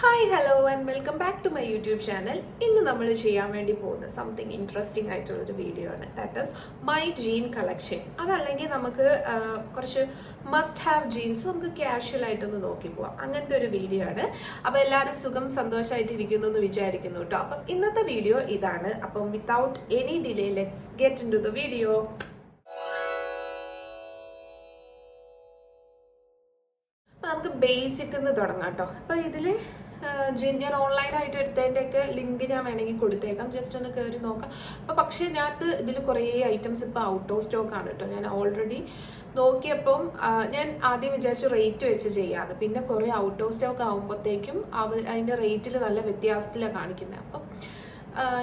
Hi hello and welcome back to my YouTube channel ഇന്ന് നമ്മൾ ചെയ്യാൻ വേണ്ടി പോകുന്ന സംതിങ് ഇൻട്രസ്റ്റിംഗ് ആയിട്ടുള്ളൊരു വീഡിയോ ആണ്. That is my jean collection അതല്ലെങ്കിൽ നമുക്ക് കുറച്ച് മസ്റ്റ് ഹാവ് ജീൻസ് നമുക്ക് ക്യാഷ്വൽ ആയിട്ടൊന്ന് നോക്കി പോവാം. അങ്ങനത്തെ ഒരു വീഡിയോ ആണ്. അപ്പോൾ എല്ലാവരും സുഖം സന്തോഷമായിട്ടിരിക്കുന്നു എന്ന് വിചാരിക്കുന്നു കേട്ടോ അപ്പം ഇന്നത്തെ വീഡിയോ ഇതാണ്. അപ്പം without any delay let's get into the video നമുക്ക് ബേസിക് എന്ന് തുടങ്ങാം കേട്ടോ അപ്പൊ ഇതിൽ ആ, ജി- ഞാൻ ഓൺലൈനായിട്ട് എടുത്തതിന്റെയൊക്കെ ലിങ്ക് ഞാൻ വേണമെങ്കിൽ കൊടുത്തേക്കാം. ജസ്റ്റ് ഒന്ന് കയറി നോക്കാം. അപ്പൊ പക്ഷേ ഞാനത് ഇതിൽ കുറേ ഐറ്റംസ് ഇപ്പൊ ഔട്ട് ഓഫ് സ്റ്റോക്ക് ആണ് കേട്ടോ. ഞാൻ ഓൾറെഡി നോക്കിയപ്പം ഞാൻ ആദ്യം വിചാരിച്ചു റേറ്റ് വെച്ച് ചെയ്യാന്ന്. പിന്നെ കുറേ ഔട്ട് ഓഫ് സ്റ്റോക്ക് ആകുമ്പോഴത്തേക്കും അവ അതിന്റെ റേറ്റിൽ നല്ല വ്യത്യാസത്തിലാണ് കാണിക്കുന്നത് അപ്പം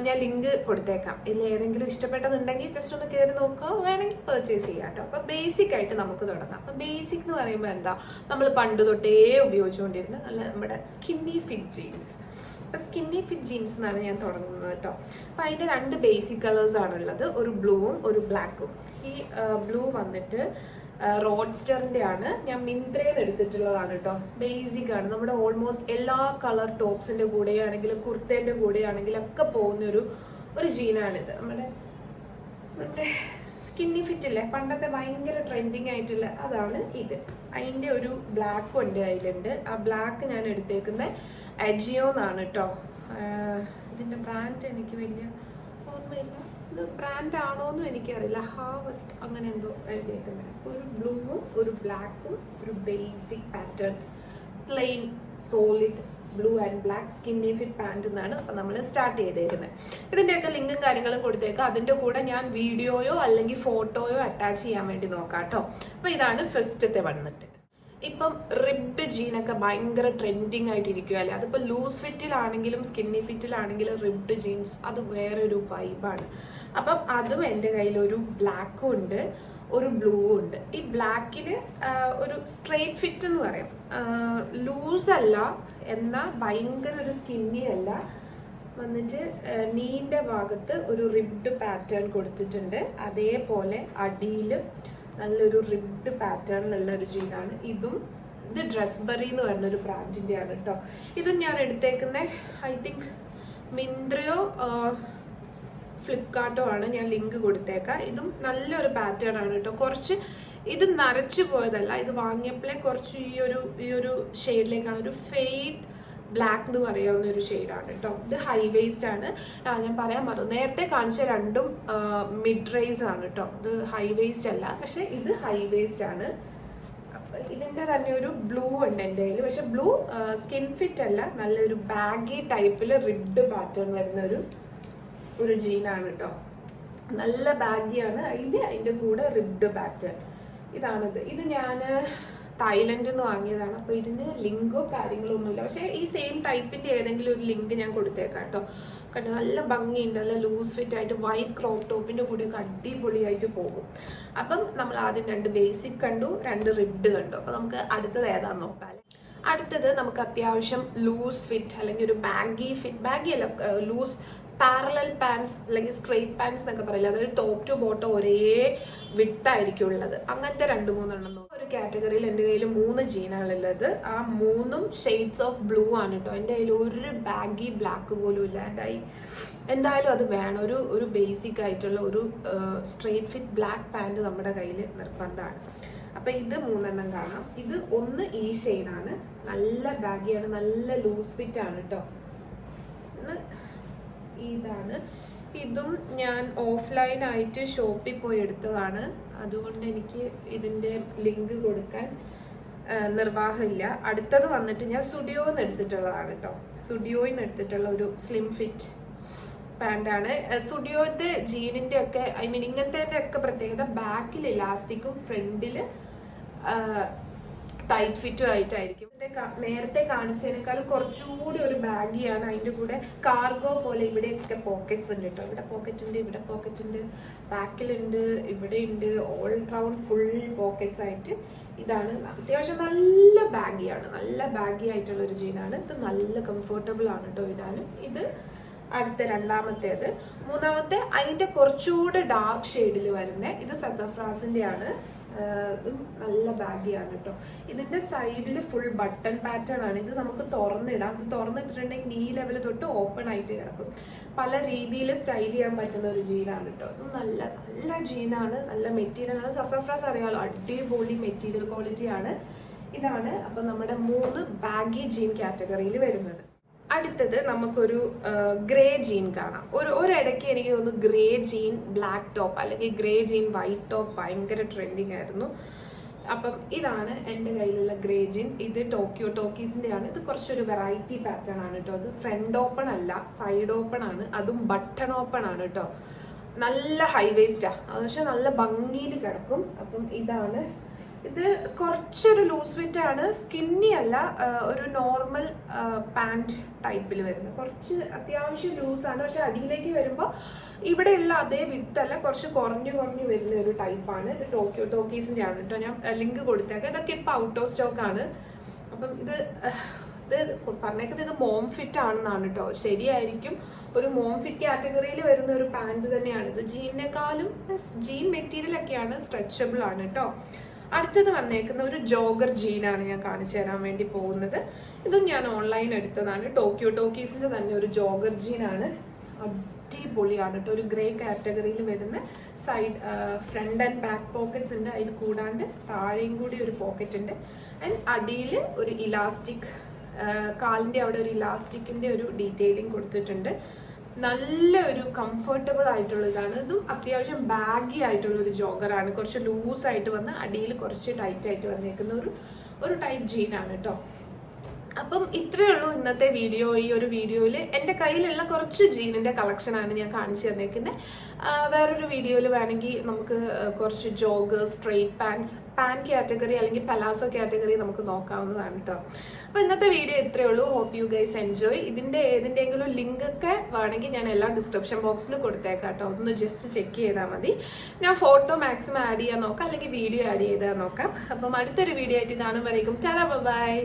ഞാൻ ലിങ്ക് കൊടുത്തേക്കാം. ഇതിൽ ഏതെങ്കിലും ഇഷ്ടപ്പെട്ടതുണ്ടെങ്കിൽ ജസ്റ്റ് ഒന്ന് കയറി നോക്കുക. വേണമെങ്കിൽ പർച്ചേസ് ചെയ്യാം കേട്ടോ. അപ്പം ബേസിക് ആയിട്ട് നമുക്ക് തുടങ്ങാം. അപ്പോൾ ബേസിക് എന്ന് പറയുമ്പോൾ എന്താ? നമ്മൾ പണ്ട് തൊട്ടേ ഉപയോഗിച്ചുകൊണ്ടിരുന്ന അല്ല നമ്മുടെ സ്കിന്നി ഫിറ്റ് ജീൻസ് അപ്പം സ്കിന്നി ഫിറ്റ് ജീൻസ് എന്നാണ് ഞാൻ തുടങ്ങുന്നത് കേട്ടോ. അപ്പം അതിന്റെ രണ്ട് ബേസിക് കളേഴ്സ് ആണുള്ളത്. ഒരു ബ്ലൂവും ഒരു ബ്ലാക്കും ഈ ബ്ലൂ വന്നിട്ട് റോഡ്സ്റ്ററിന്റെ ആണ് ഞാൻ മിന്ത്രയിൽ എടുത്തിട്ടുള്ളതാണ് കേട്ടോ ബേസിക് ആണ്. നമ്മുടെ ഓൾമോസ്റ്റ് എല്ലാ കളർ ടോപ്സിന്റെ കൂടെയാണെങ്കിലും കുർത്തേന്റെ കൂടെയാണെങ്കിലും ഒക്കെ പോകുന്ന ഒരു ഒരു ജീനാണിത്. നമ്മുടെ നമ്മുടെ സ്കിന്നി ഫിറ്റ് ഇല്ലേ പണ്ടത്തെ ഭയങ്കര ട്രെൻഡിങ് ആയിട്ടുള്ള അതാണ് ഇത്. അതിന്റെ ഒരു ബ്ലാക്കും ഉണ്ട് അതിലുണ്ട് ആ ബ്ലാക്ക് ഞാൻ എടുത്തേക്കുന്നത് അജിയോ എന്നാണ് കേട്ടോ ഇതിന്റെ ബ്രാൻഡ് എനിക്ക് വലിയ ഇത് ബ്രാൻഡ് ആണോന്നും എനിക്കറിയില്ല. ഹാവത്ത് അങ്ങനെ എന്തോ എഴുതിയേക്കുന്നത് ഒരു ബ്ലൂവും ഒരു ബ്ലാക്കും ഒരു basic pattern. Plain solid blue and black skinny fit pant എന്നാണ് അപ്പം നമ്മൾ സ്റ്റാർട്ട് ചെയ്തേക്കുന്നത് ഇതിന്റെയൊക്കെ ലിങ്കും കാര്യങ്ങളും കൊടുത്തേക്കാം. അതിന്റെ കൂടെ ഞാൻ വീഡിയോയോ അല്ലെങ്കിൽ ഫോട്ടോയോ അറ്റാച്ച് ചെയ്യാൻ വേണ്ടി നോക്കാം കേട്ടോ. അപ്പോൾ ഇതാണ് ഫസ്റ്റത്തെ വന്നിട്ട്. ഇപ്പം റിബ്ഡ് ജീനൊക്കെ ഭയങ്കര ട്രെൻഡിങ് ആയിട്ടിരിക്കുക അല്ലേ? അതിപ്പോൾ ലൂസ് ഫിറ്റിലാണെങ്കിലും സ്കിന്നി ഫിറ്റിലാണെങ്കിലും റിബ്ഡ് ജീൻസ് അത് വേറൊരു വൈബാണ് അപ്പം അതും എന്റെ കയ്യിൽ ഒരു ബ്ലാക്കും ഉണ്ട് ഒരു ബ്ലൂ ഉണ്ട്. ഈ ബ്ലാക്കിൽ ഒരു സ്ട്രെയിറ്റ് ഫിറ്റ് എന്ന് പറയാം. ലൂസ് അല്ല എന്നാൽ ഭയങ്കര ഒരു സ്കിന്നി അല്ല. വന്നിട്ട് നീന്റെ ഭാഗത്ത് ഒരു റിബ്ഡ് പാറ്റേൺ കൊടുത്തിട്ടുണ്ട്. അതേപോലെ അടിയിൽ നല്ലൊരു റിബ്ഡ് പാറ്റേണിലുള്ള ഒരു ജീനാണ് ഇതും ഇത് ഡ്രസ്ബറി എന്ന് പറഞ്ഞൊരു ബ്രാൻഡിന്റെ ആണ് കേട്ടോ ഇതും ഞാൻ എടുത്തേക്കുന്നത് ഐ തിങ്ക് മിന്ത്രയോ ഫ്ലിപ്കാർട്ടോ ആണ് ഞാൻ ലിങ്ക് കൊടുത്തേക്കാം. ഇതും നല്ലൊരു പാറ്റേൺ ആണ് കേട്ടോ കുറച്ച് ഇത് നരച്ചു പോയതല്ല ഇത് വാങ്ങിയപ്പോഴേ കുറച്ച് ഈ ഒരു ഈ ഒരു ഷെയ്ഡിലേക്കാണ് ഒരു ഫെയ്ഡ് ബ്ലാക്ക് എന്ന് പറയാവുന്ന ഒരു ഷെയ്ഡാണ് കേട്ടോ ഇത് ഹൈ വേസ്റ്റ് ആണ്. ഞാൻ പറയാൻ മറന്നു. നേരത്തെ കാണിച്ച രണ്ടും മിഡ് റൈസ് ആണ് കേട്ടോ ഇത് ഹൈ വേസ്റ്റ് അല്ല. പക്ഷെ ഇത് ഹൈ വേസ്റ്റ് ആണ്. അപ്പൊ ഇതിന്റെ തന്നെ ഒരു ബ്ലൂ ഉണ്ട് എന്റെ കയ്യിൽ. പക്ഷെ ബ്ലൂ സ്കിൻ ഫിറ്റ് അല്ല. നല്ലൊരു ബാഗി ടൈപ്പിൽ റിഡ് പാറ്റേൺ വരുന്ന ഒരു ഒരു ജീനാണ് കേട്ടോ നല്ല ബാഗിയാണ് അതിൽ അതിന്റെ കൂടെ റിബ്ഡ് പാറ്റേൺ ഇതാണിത്. ഇത് ഞാൻ തായ്ലൻഡിൽ നിന്ന് വാങ്ങിയതാണ്. അപ്പോൾ ഇതിന് ലിങ്കോ കാര്യങ്ങളോ ഒന്നുമില്ല പക്ഷേ ഈ സെയിം ടൈപ്പിന്റെ ഏതെങ്കിലും ഒരു ലിങ്ക് ഞാൻ കൊടുത്തേക്കാം കേട്ടോ. കണ്ടോ? നല്ല ഭംഗിയുണ്ട്. നല്ല ലൂസ് ഫിറ്റ് ആയിട്ട് വൈറ്റ് ക്രോപ്പ് ടോപ്പിന്റെ കൂടെ ഒക്കെ അടിപൊളിയായിട്ട് പോകും. അപ്പം നമ്മൾ ആദ്യം രണ്ട് ബേസിക് കണ്ടു രണ്ട് റിബ്ഡ് കണ്ടു. അപ്പോൾ നമുക്ക് അടുത്തത് ഏതാന്ന് നോക്കാം. അടുത്തത് നമുക്ക് അത്യാവശ്യം ലൂസ് ഫിറ്റ് അല്ലെങ്കിൽ ഒരു ബാഗി ഫിറ്റ് ബാഗി അല്ല ലൂസ് പാരലൽ പാൻസ് അല്ലെങ്കിൽ സ്ട്രെയിറ്റ് പാൻസ് എന്നൊക്കെ പറയില്ല? അതായത് ടോപ്പ് ടു ബോട്ടം ഒരേ വിട്ടായിരിക്കും ഉള്ളത്. അങ്ങനത്തെ രണ്ട് മൂന്നെണ്ണം. ഒരു കാറ്റഗറിയിൽ എന്റെ കയ്യിൽ മൂന്ന് ജീനാണുള്ളത്. ആ മൂന്നും ഷെയ്ഡ്സ് ഓഫ് ബ്ലൂ ആണ് കേട്ടോ എന്റെ കയ്യിൽ ഒരു ബാഗി ബ്ലാക്ക് പോലും ഇല്ലാണ്ടായി എന്തായാലും അത് വേണം. ഒരു ഒരു ബേസിക് ആയിട്ടുള്ള ഒരു സ്ട്രെയിറ്റ് ഫിറ്റ് ബ്ലാക്ക് പാന്റ് നമ്മുടെ കയ്യിൽ നിർബന്ധമാണ്. അപ്പോൾ ഇത് മൂന്നെണ്ണം കാണാം. ഇത് ഒന്ന് ഈ ഷെയ്ഡാണ് നല്ല ബാഗിയാണ് നല്ല ലൂസ് ഫിറ്റ് ആണ് കേട്ടോ ഇതാണ്. ഇതും ഞാൻ ഓഫ്ലൈൻ ആയിട്ട് ഷോപ്പിൽ പോയി എടുത്തതാണ്. അതുകൊണ്ട് എനിക്ക് ഇതിന്റെ ലിങ്ക് കൊടുക്കാൻ നിർവാഹമില്ല. അടുത്തത് വന്നിട്ട് ഞാൻ സ്റ്റുഡിയോയിൽ നിന്ന് എടുത്തിട്ടുള്ളതാണ് കേട്ടോ. സ്റ്റുഡിയോയിൽ നിന്ന് എടുത്തിട്ടുള്ള ഒരു സ്ലിം ഫിറ്റ് പാന്റാണ് സ്റ്റുഡിയോത്തെ ജീനിന്റെ ഒക്കെ ഐ മീൻ ഇങ്ങനത്തെ ഒക്കെ പ്രത്യേകത ബാക്കിൽ ഇലാസ്റ്റിക്കും ഫ്രണ്ടിൽ ടൈറ്റ് ഫിറ്റും ആയിട്ടായിരിക്കും. നേരത്തെ കാണിച്ചതിനേക്കാൾ കുറച്ചുകൂടി ഒരു ബാഗിയാണ് അതിന്റെ കൂടെ കാർഗോ പോലെ ഇവിടെയൊക്കെ പോക്കറ്റ്സ് ഉണ്ട് കേട്ടോ. ഇവിടെ പോക്കറ്റ് ഉണ്ട് ഇവിടെ പോക്കറ്റ് ഉണ്ട് ബാക്കിലുണ്ട് ഇവിടെ ഉണ്ട് ഓൾ റൗണ്ട് ഫുൾ പോക്കറ്റ്സ് ആയിട്ട് ഇതാണ്. അത്യാവശ്യം നല്ല ബാഗിയാണ്. നല്ല ബാഗി ആയിട്ടുള്ള ഒരു ജീനാണ് ഇത് നല്ല കംഫർട്ടബിൾ ആണ് കേട്ടോ ഇടാനും. ഇത് അടുത്ത രണ്ടാമത്തേത്. മൂന്നാമത്തെ അതിന്റെ കുറച്ചുകൂടെ ഡാർക്ക് ഷെയ്ഡിൽ വരുന്നത് ഇത് സസഫ്രാസിന്റെ ആണ് നല്ല ബാഗിയാണ് കേട്ടോ. ഇതിന്റെ സൈഡിൽ ഫുൾ ബട്ടൺ പാറ്റേൺ ആണ്. ഇത് നമുക്ക് തുറന്നിടാം. ഇത് തുറന്നിട്ടിട്ടുണ്ടെങ്കിൽ നീ ലെവൽ തൊട്ട് ഓപ്പൺ ആയിട്ട് കിടക്കും. പല രീതിയിൽ സ്റ്റൈൽ ചെയ്യാൻ പറ്റുന്ന ഒരു ജീനാണ് കേട്ടോ. അതും നല്ല നല്ല ജീനാണ് നല്ല മെറ്റീരിയൽ ആണ്. സസഫ്രാസ് അറിയാമല്ലോ അടിപൊളി മെറ്റീരിയൽ ക്വാളിറ്റി ആണ്. ഇതാണ് അപ്പം നമ്മുടെ മൂന്ന് ബാഗി ജീൻ കാറ്റഗറിയിൽ വരുന്നത്. അടുത്തത് നമുക്കൊരു ഗ്രേ ജീൻ കാണാം. ഒരു ഒരിടയ്ക്ക് എനിക്ക് തോന്നുന്നു ഗ്രേ ജീൻ ബ്ലാക്ക് ടോപ്പ് അല്ലെങ്കിൽ ഗ്രേ ജീൻ വൈറ്റ് ടോപ്പ് ഭയങ്കര ട്രെൻഡിങ് ആയിരുന്നു. അപ്പം ഇതാണ് എന്റെ കയ്യിലുള്ള ഗ്രേ ജീൻ ഇത് ടോക്കിയോ ടോക്കീസിന്റെ ആണ് ഇത് കുറച്ചൊരു വെറൈറ്റി പാറ്റേൺ ആണ് കേട്ടോ. അത് ഫ്രണ്ട് ഓപ്പൺ അല്ല സൈഡ് ഓപ്പൺ ആണ്. അതും ബട്ടൺ ഓപ്പൺ ആണ് കേട്ടോ. നല്ല ഹൈ വേസ്റ്റാണ് അത് പക്ഷേ നല്ല ഭംഗിയിൽ കിടക്കും. അപ്പം ഇതാണ് ഇത് കുറച്ചൊരു ലൂസ് ഫിറ്റ് ആണ്. സ്കിന്നി അല്ല ഒരു നോർമൽ പാന്റ് ടൈപ്പിൽ വരുന്നത്. കുറച്ച് അത്യാവശ്യം ലൂസാണ് പക്ഷെ അടിയിലേക്ക് വരുമ്പോൾ ഇവിടെയുള്ള അതേ വിട്ടല്ല കുറച്ച് കുറഞ്ഞു കുറഞ്ഞു വരുന്ന ഒരു ടൈപ്പാണ് ഇത് ടോക്കിയോ ടോക്കീസിന്റെ ആണ് കേട്ടോ ഞാൻ ലിങ്ക് കൊടുത്തേക്കാം. ഇതൊക്കെ ഇപ്പോൾ ഔട്ട് ഓഫ് സ്റ്റോക്ക് ആണ്. അപ്പം ഇത് ഇത് പറഞ്ഞേക്കുന്നത് ഇത് മോം ഫിറ്റ് ആണെന്നാണ് കേട്ടോ ശരിയായിരിക്കും. ഒരു മോം ഫിറ്റ് കാറ്റഗറിയിൽ വരുന്ന ഒരു പാന്റ് തന്നെയാണ് ഇത്. ജീനിനെക്കാളും ജീൻ മെറ്റീരിയൽ ഒക്കെയാണ് സ്ട്രെച്ചബിൾ ആണ് കേട്ടോ അടുത്തത് വന്നേക്കുന്ന ഒരു ജോഗർ ജീനാണ് ഞാൻ കാണിച്ചു തരാൻ വേണ്ടി പോകുന്നത്. ഇതും ഞാൻ ഓൺലൈൻ എടുത്തതാണ്. ടോക്കിയോ ടോക്കീസിന്റെ തന്നെ ഒരു ജോഗർ ജീനാണ്. അടിപൊളിയാണ് കേട്ടോ. ഒരു ഗ്രേ കാറ്റഗറിയിൽ വരുന്ന side front and back pockets ഉണ്ട്. അതിൽ കൂടാണ്ട് താഴെയും കൂടി ഒരു പോക്കറ്റ് ഉണ്ട്. ആൻഡ് അടിയിൽ ഒരു ഇലാസ്റ്റിക് കാലിന്റെ അവിടെ ഒരു ഇലാസ്റ്റിക്കിന്റെ ഒരു ഡീറ്റെയിലിംഗ് കൊടുത്തിട്ടുണ്ട്. നല്ല ഒരു കംഫർട്ടബിൾ ആയിട്ടുള്ള ഇതാണ് ഇതും അത്യാവശ്യം ബാഗി ആയിട്ടുള്ള ഒരു ജോഗറാണ് കുറച്ച് ലൂസ് ആയിട്ട് വന്ന് അടിയിൽ കുറച്ച് ടൈറ്റ് ആയിട്ട് വന്നേക്കുന്ന ഒരു ഒരു ടൈപ്പ് ജീനാണ് കേട്ടോ അപ്പം ഇത്രയേ ഉള്ളൂ ഇന്നത്തെ വീഡിയോ. ഈ ഒരു വീഡിയോയിൽ എന്റെ കയ്യിലുള്ള കുറച്ച് ജീനിന്റെ കളക്ഷനാണ് ഞാൻ കാണിച്ചു തന്നേക്കുന്നത്. വേറൊരു വീഡിയോയിൽ വേണമെങ്കിൽ നമുക്ക് കുറച്ച് jog straight pants pan category അല്ലെങ്കിൽ പലാസോ കാറ്റഗറി നമുക്ക് നോക്കാവുന്നതാണ് കേട്ടോ അപ്പോൾ ഇന്നത്തെ വീഡിയോ ഇത്രയേ ഉള്ളൂ. Hope you guys enjoy. ഇതിന്റെ ഏതിന്റെയെങ്കിലും ലിങ്കൊക്കെ വേണമെങ്കിൽ ഞാൻ എല്ലാ ഡിസ്ക്രിപ്ഷൻ ബോക്സിൽ കൊടുത്തേക്കാം കേട്ടോ ഒന്ന് ജസ്റ്റ് ചെക്ക് ചെയ്താൽ മതി. ഞാൻ ഫോട്ടോ മാക്സിമം ആഡ് ചെയ്യാൻ നോക്കാം അല്ലെങ്കിൽ വീഡിയോ ആഡ് ചെയ്താൽ നോക്കാം. അപ്പം അടുത്തൊരു വീഡിയോ ആയിട്ട് കാണുമ്പോഴേക്കും ചല ബൈ.